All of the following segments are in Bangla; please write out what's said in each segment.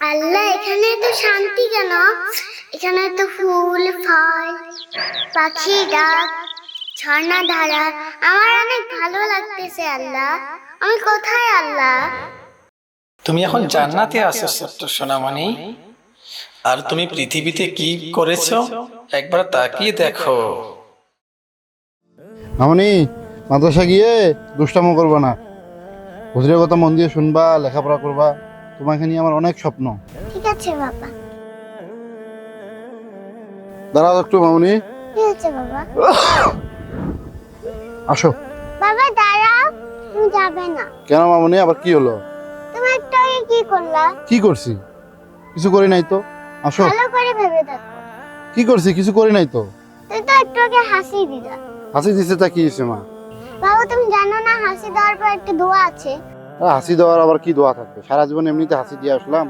আল্লাহ এখানে তো শান্তি কেন? এখানে তো ফুল ফল পাখি ডাক ঝর্ণা ধারা। আমার অনেক ভালো লাগতেছে আল্লাহ। আমি কোথায় আল্লাহ? তুমি এখন জান্নাতে আছো ছোট্ট সোনামণি। আর তুমি পৃথিবীতে কি করেছ? একবার তাকিয়ে দেখো। মামনি মাদ্রাসা গিয়ে দুষ্টামো করবা না। হুজুরের কথা মন দিয়ে শুনবা লেখাপড়া করবা। তোমাকে নিয়ে আমার অনেক স্বপ্ন। ঠিক আছে বাবা। দাঁড়াও একটু মামনি। ঠিক আছে বাবা? আসো। বাবা দাঁড়াও। তুমি যাবে না। কেন মামনি? আবার কি হলো? তুমি একটু আগে কি করলা? কি করছি? কিছু করি নাই তো। আসো। ভালো করে ভেবে দেখো। কি করছি? কিছু করি নাই তো। তুই তো একটু আগে হাসি দিলা। হাসি দিছে তা কি হয়েছে মা? বাবা তুমি জানো না হাসি দেওয়ার পর একটা দোয়া আছে। হাসি দেওয়ার আবার কি দোয়া থাকবে? সারা জীবন এমনিতে হাসি দিয়ে আসলাম।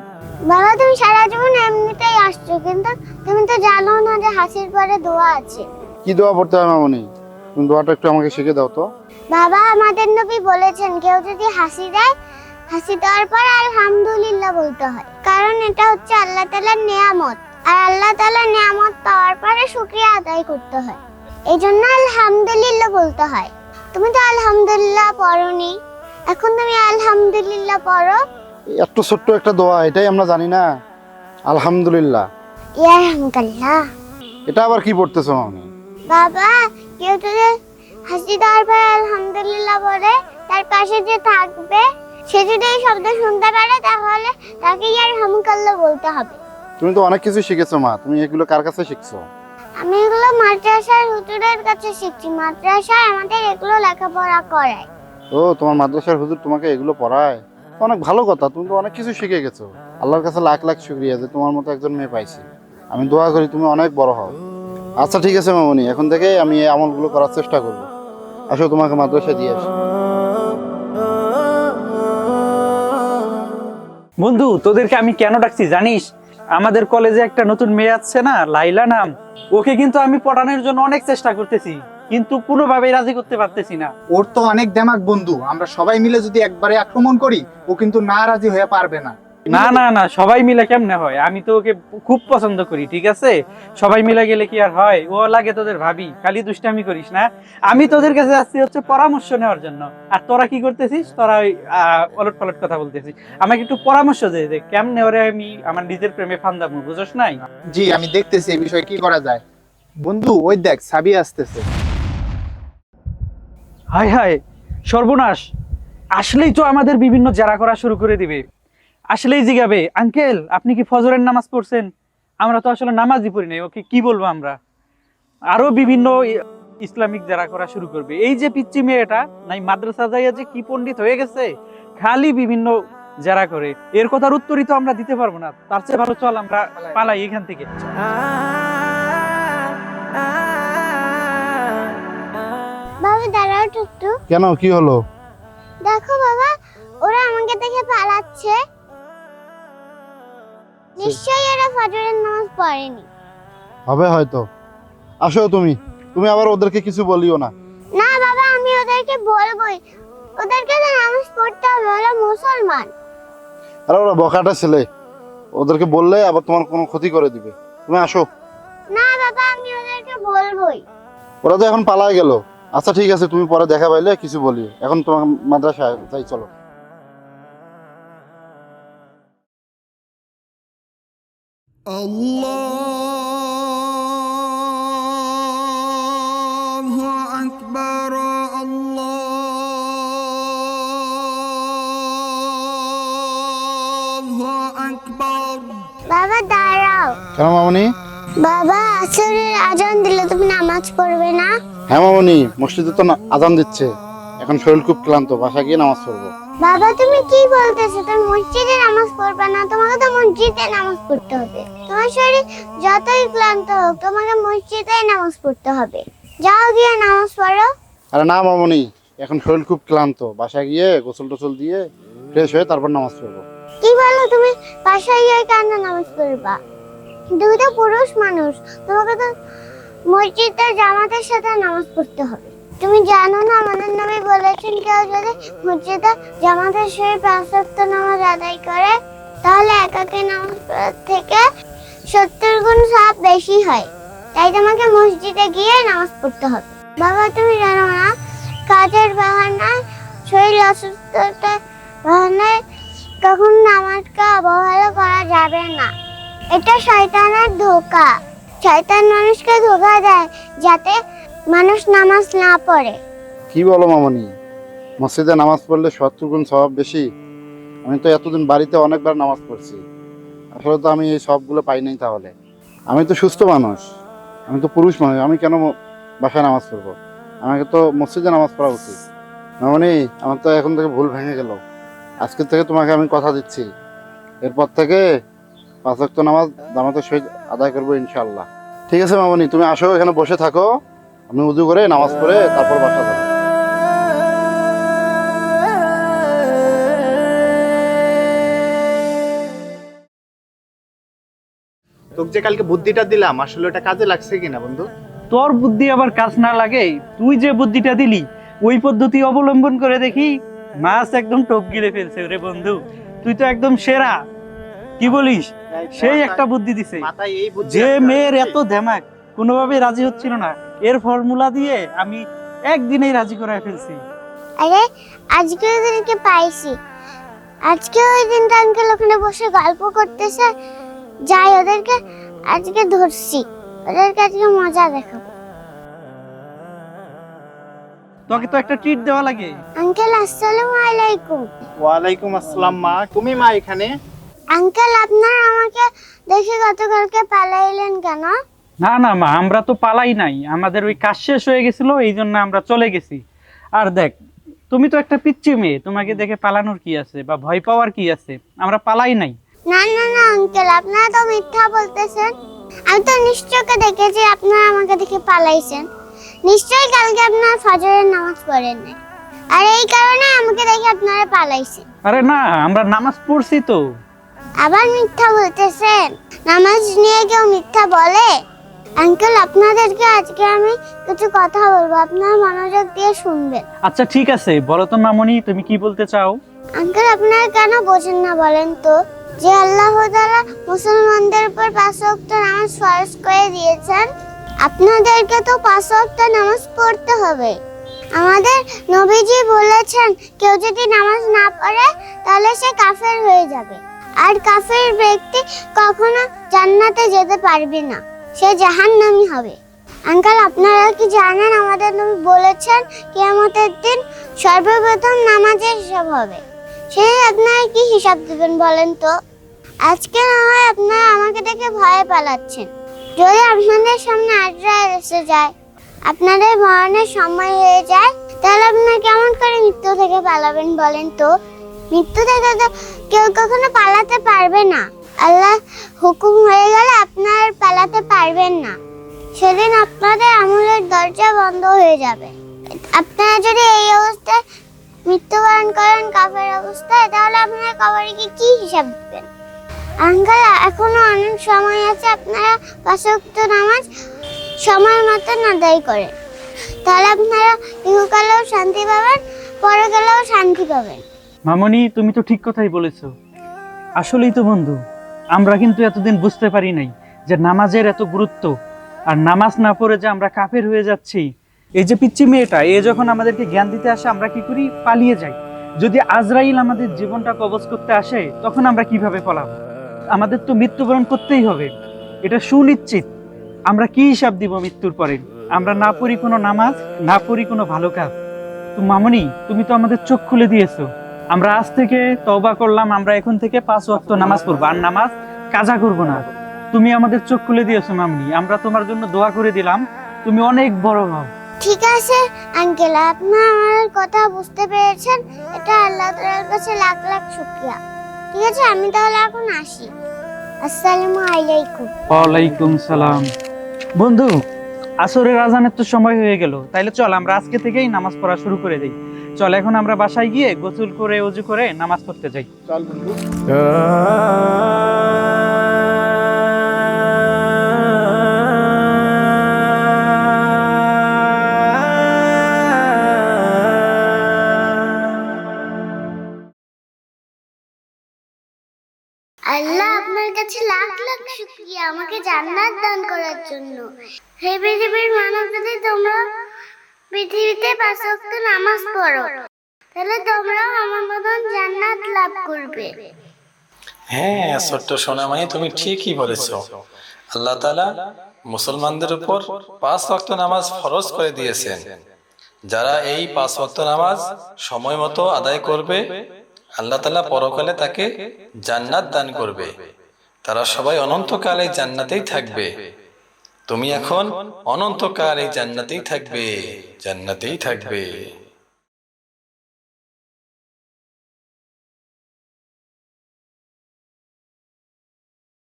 বাবা তুমি সারা জীবন এমনিতেই আসছো কিন্তু তুমি তো জানো না যে হাসির পরে দোয়া আছে। কি দোয়া পড়তে হয় মামনি? তুমি দোয়াটা একটু আমাকে শিখে দাও তো। বাবা আমাদের নবী বলেছেন কেউ যদি হাসি দেয় হাসি দেওয়ার পর আলহামদুলিল্লাহ বলতে হয়। কারণ এটা হচ্ছে আল্লাহ তালার নিয়ামত। আর আল্লাহ তালার নিয়ামত পাওয়ার পরে শুক্রিয়া আদায় করতে হয়। এই জন্য আলহামদুলিল্লাহ বলতে হয়। তুমি তো আলহামদুলিল্লাহ পড়োনি। এখন তুমি আলহামদুলিল্লাহ পড়ো। এত ছোট্ট একটা দোয়া এটাই আমরা জানি না। আলহামদুলিল্লাহ। ইয়ারহামকাল্লাহ এটা আবার কি পড়তেছো মামনি? বাবা কেউ যদি হাসি দেওয়ার পর আলহামদুলিল্লাহ বলে তার পাশে যে থাকবে সে যদি এই শব্দ শুনতে পারে তাহলে তাকে ইয়ার হামকাল্লা বলতে হবে। তুমি তো অনেক কিছু শিখেছো মা। তুমি এগুলো কার কাছে শিখছো? আমি এগুলো মাদ্রাসার হুজুরের কাছে শিখছি। মাদ্রাসায় আমাদের এগুলো লেখাপড়া করায়। ও, তোমার মাদ্রাসার হুজুর তোমাকে এগুলো পড়ায়? অনেক ভালো কথা, তুমি তো অনেক কিছু শিখে গেছো। আল্লাহর কাছে লাখ লাখ শুক্রিয়া যে তোমার মতো একজন মেয়ে পাইছি। আমি দোয়া করি তুমি অনেক বড় হও। আচ্ছা ঠিক আছে মামনি, এখন থেকে আমি এই আমলগুলো করার চেষ্টা করব। আসো, তোমাকে মাদ্রাসায় দিয়ে আসি। বন্ধু, তোদেরকে আমি কেন ডাকছি জানিস? আমাদের কলেজে একটা নতুন মেয়ে আছে না, লাইলা নাম। ওকে কিন্তু আমি পড়ানোর জন্য অনেক চেষ্টা করতেছি। কিন্তু কোনোভাবেই রাজি করতে পারতেছি না। ওর তো অনেক দেমাক বন্ধু। আমরা সবাই মিলে যদি একবারে আক্রমণ করি ও কিন্তু না রাজি হয়ে পারবে না। না না না সবাই মিলে কেমনে হয়? আমি তো ওকে খুব পছন্দ করি ঠিক আছে? সবাই মিলে গেলে কি আর হয়? ও লাগে তোদের ভাবি খালি দুষ্টামি করিস না। আমি তোদের কাছে যাচ্ছি হচ্ছে পরামর্শ নেওয়ার জন্য। আর তোরা কি করতেছিস? তোরা ওই অলট পালট কথা বলতেছিস। আমাকে একটু পরামর্শ দে যে কেমনে ওরে আমি আমার নিজের প্রেমে ফান্দাবো বুঝোস নাই? জি আমি দেখতেছি এই বিষয়ে কি করা যায়। বন্ধু ওই দেখ সাবি আসতেছে। হায় হায় সর্বনাশ। আসলেই তো আমাদের বিভিন্ন জেরা করা শুরু করে দিবে। আসলেই জিগাবে। আঙ্কেল, আপনি কি ফজরের নামাজ পড়ছেন? আমরা তো আসলে নামাজই পড়ি নাই, ওকে কি বলব আমরা? আরও বিভিন্ন ইসলামিক জেরা করা শুরু করবে। এই যে পিচ্চি মেয়েটা, নাই মাদ্রাসা যাইয়া যে কি পণ্ডিত হয়ে গেছে, খালি বিভিন্ন জেরা করে। এর কথার উত্তরই তো আমরা দিতে পারব না। তার চেয়ে ভালো চল আমরা পালাই এখান থেকে। বাবা দাঁড়াও একটু। কেন? কি হলো? দেখো বাবা ওরা আমাকে দেখে পালাচ্ছে। নিশ্চয়ই ওরা ফজরের নামাজ পড়েনি। হবে হয়তো। আসো তুমি। তুমি আবার ওদেরকে কিছু বলিও না। না বাবা আমি ওদেরকে বলবোই। ওদেরকে তো নামাজ পড়তে হবে ওরা মুসলমান। আর ওরা বকাটা ছেলে। ওদেরকে বললে আবার তোমার কোনো ক্ষতি করে দিবে। তুমি আসো। না বাবা আমি ওদেরকে বলবোই। ওরা তো এখন পালায় গেল। আচ্ছা ঠিক আছে তুমি পরে দেখা পাইলে কিছু বলি। এখন তোমার মাদ্রাসায় তাই চলো। বাবা দাঁড়াও। কেন মামনি? বাবা আসরের আজান দিলে তুমি নামাজ পড়বে না? হ্যাঁ মামনি মসজিদে তো আজান দিচ্ছে। এখন শরীর খুব ক্লান্ত বাসা গিয়ে নামাজ পড়ব। বাবা তুমি কি বলতেছো? তুমি মসজিদে নামাজ পড়বে না তোমাকে তো মসজিদে নামাজ পড়তে হবে। তোমার শরীর যতই ক্লান্ত হোক তোমাকে মসজিদে নামাজ পড়তে হবে। যাও গিয়ে নামাজ পড়ো। আরে না মামনি এখন শরীর খুব ক্লান্ত বাসা গিয়ে গোসল টোসল দিয়ে ফ্রেশ হয়ে তারপর নামাজ পড়ব। কি বলো তুমি? বাসায় গিয়ে কেন নামাজ পড়বা? তুমি তো পুরুষ মানুষ তোমাকে তো মসজিদে জামাতের সাথে নামাজ পড়তে হবে। তুমি জানো না, আমাদের বলেছেন কেউ যদি মসজিদে জামাতের সঙ্গে পাঁচ নামাজ আদায় করে, তাহলে নামাজ থেকে সত্তর গুণ বেশি হয়। তাই তোমাকে মসজিদে গিয়ে নামাজ পড়তে হবে। বাবা, তুমি জানো না, কাজের বাহানায়, শরীর অসুস্থতা বাহানায় কখন নামাজকে অবহেলা করা যাবে না। এটা শয়তানের ধোকা। শয়তান মানুষকে ধোকা দেয় যাতে মানুষ নামাজ না পড়ে। কি বলো মামনি? মসজিদে নামাজ পড়লে সত্তর গুণ স্বভাব বেশি? আমি তো এতদিন বাড়িতে অনেকবার নামাজ পড়ছি। আসলে তো আমি এই সবগুলো পাই নাই তাহলে। আমি তো সুস্থ মানুষ। আমি তো পুরুষ মানুষ। আমি কেন বাসায় নামাজ পড়ব? আমাকে তো মসজিদে নামাজ পড়া উচিত। মামনি, আমার তো এখন থেকে ভুল ভেঙে গেল। আজকের থেকে তোমাকে আমি কথা দিচ্ছি। এরপর থেকে পাঁচ নামাজ জামাতের সহিত আদায় করব ইনশাল্লাহ ঠিক আছে মামনি তুমি আসো এখানে বসে থাকো। আমি উজু করে নামাজ পড়ে তারপর বাসা যাব। তোকে যে কালকে বুদ্ধিটা দিলাম আসলে ওটা কাজে লাগছে কিনা বন্ধু? তোর বুদ্ধি আবার কাজ না লাগে তুই যে বুদ্ধিটা দিলি ওই পদ্ধতি অবলম্বন করে দেখি মাছ একদম টোপ গিলে ফেলছে রে বন্ধু। তুই তো একদম সেরা। কি বলিস? সেই একটা বুদ্ধি দিছে। মাথায় এই বুদ্ধি যে মেয়ের এত দেমাক কোনোভাবে রাজি হচ্ছিল না। এর ফর্মুলা দিয়ে আমি একদিনেই রাজি করায় ফেলছি। আরে আজকে ওদেরকে পাইছি। আজকে ওই দিনটা আঙ্কেল ওখানে বসে গল্প করতেছে। যাই ওদেরকে আজকে ধরছি। ওদেরকে আজকে মজা দেখাবো। তোকে তো একটা ট্রিট দেওয়া লাগে। আঙ্কেল আসসালামু আলাইকুম। ওয়ালাইকুম আসসালাম মা। তুমি মা এখানে? আঙ্কেল আপনার আমাকে দেখে গতকালকে পালাইলেন কেন? না না মা আমরা তো পালাই নাই। আমাদের ওই কাজ শেষ হয়ে গেছিল এই জন্য আমরা চলে গেছি। আর দেখ তুমি তো একটা পিচ্ছি মেয়ে তোমাকে দেখে পালানোর কি আছে বা ভয় পাওয়ার কি আছে? আমরা পালাই নাই। না না না আঙ্কেল আপনারা তো মিথ্যা বলতেছেন। আমি তো নিশ্চয়কে দেখেছি আপনারা আমাকে দেখে পালাইছেন। নিশ্চয়ই কালকে আপনার ফজরের নামাজ পড়েন নাই। আর এই কারণে আমাকে দেখে আপনারা পালাইছেন। আরে না আমরা নামাজ পড়ছি তো। আবার মিথ্যা বলতেছেন নামাজ নিয়ে কেউ মিথ্যা বলে? আঙ্কেল আপনাদেরকে আজকে আমি কিছু কথা বলব। আপনার মনোযোগ দিয়ে শুনবেন। আচ্ছা ঠিক আছে। বলো তো মামনি তুমি কি বলতে চাও? আঙ্কেল আপনারা কেন বোঝেন না বলেন তো? যে আল্লাহ তাআলা মুসলমানদের উপর পাঁচ ওয়াক্ত নামাজ ফরজ করে দিয়েছেন আপনাদেরকে তো পাঁচ ওয়াক্ত নামাজ পড়তে হবে। আমাদের নবীজি বলেছেন কেউ যদি নামাজ না পড়ে তাহলে সে কাফের হয়ে যাবে। আর কাফের ব্যক্তি কখনো জান্নাতে যেতে পারবে না। সে জাহান্নামী হবে। আঙ্কেল, আপনারা কি জানেন? আমাদের বলেছেন, কিয়ামতের দিন সর্বপ্রথম নামাজের হিসাব হবে। সেই আপনারা কি হিসাব দিবেন বলেন তো? আজকে না হয় আপনারা আমাকে দেখে ভয়ে পালাচ্ছেন। যদি আপনাদের সামনে আজরাইল এসে যায়, আপনাদের মরণের সময় হয়ে যায়, তাহলে আপনারা কেমন করে মৃত্যু থেকে পালাবেন বলেন তো? মৃত্যু থেকে তো কেউ কখনো পালাতে পারবে না। আল্লাহ হুকুম হয়ে গেলে আপনার পালাতে পারবেন না। সেদিন আপনাদের আমলের দরজা বন্ধ হয়ে যাবে। আপনারা যদি এই অবস্থায় মৃত্যুবরণ করেন কাফের অবস্থায়, তাহলে আপনারা কবরে গিয়ে কি হিসাব দিবেন? আঙ্কাল এখনও অনেক সময় আছে, আপনারা পাঁচক্ত নামাজ সময় মতন আদায় করেন। তাহলে আপনারা ইহকালেও শান্তি পাবেন, পরকালেও শান্তি পাবেন। মামনি, তুমি তো ঠিক কথাই বলেছ। আসলেই তো বন্ধু, আমরা কিন্তু এতদিন বুঝতে পারি নাই যে নামাজের এত গুরুত্ব, আর নামাজ না পড়ে যে আমরা কাফের হয়ে যাচ্ছি। এই যে পিচ্ছি মেয়েটা, এ যখন আমাদেরকে জ্ঞান দিতে আসে, আমরা কি করি? পালিয়ে যাই। যদি আজরাইল আমাদের জীবনটা কবজ করতে আসে, তখন আমরা কীভাবে পলাবো? আমাদের তো মৃত্যুবরণ করতেই হবে। এটা সুনিশ্চিত। আমরা কি হিসাব দিব মৃত্যুর পরে? আমরা না পড়ি কোনো নামাজ, না পড়ি কোনো ভালো কাজ। তো মামনি, তুমি তো আমাদের চোখ খুলে দিয়েছ। আমরা আজ থেকে তওবা করলাম আমরা এখন থেকে পাঁচ ওয়াক্ত নামাজ পড়ব। আর নামাজ কাজা করব না। তুমি আমাদের চোখ খুলে দিয়েছ মামনি। আমরা তোমার জন্য দোয়া করে দিলাম। তুমি অনেক বড় হও। ঠিক আছে আঙ্কেল। আপনার আমার কথা বুঝতে পেরেছেন। এটা আল্লাহ তাআলার কাছে লাখ লাখ শুকরিয়া। ঠিক আছে আমি তাহলে এখন আসি। আসসালামু আলাইকুম। ওয়ালাইকুম সালাম। বন্ধু আসরের আজানের তো সময় হয়ে গেল। তাইলে চল আমরা আজকে থেকেই নামাজ পড়া শুরু করে দিই। চল এখন আমরা বাসায় গিয়ে গোসল করে উজু করে নামাজ পড়তে যাই। চল বন্ধু। পৃথিবীতে পাঁচ নামাজ পড়ো, তাহলে তোমরাও আমার মতন জান্নাত লাভ করবে। হ্যাঁ ছোট্ট সোনামণি, তুমি ঠিকই বলেছ। আল্লাহ তাআলা মুসলমানদের উপর পাঁচ ওয়াক্ত নামাজ ফরজ করে দিয়েছেন। যারা এই পাঁচ ওয়াক্ত নামাজ সময় মতো আদায় করবে, আল্লাহ তাআলা পরকালে তাকে জান্নাত দান করবে। তারা সবাই অনন্তকালে জান্নাতেই থাকবে। তুমি এখন অনন্তকার এই জান্নাতেই থাকবে জান্নাতেই থাকবে।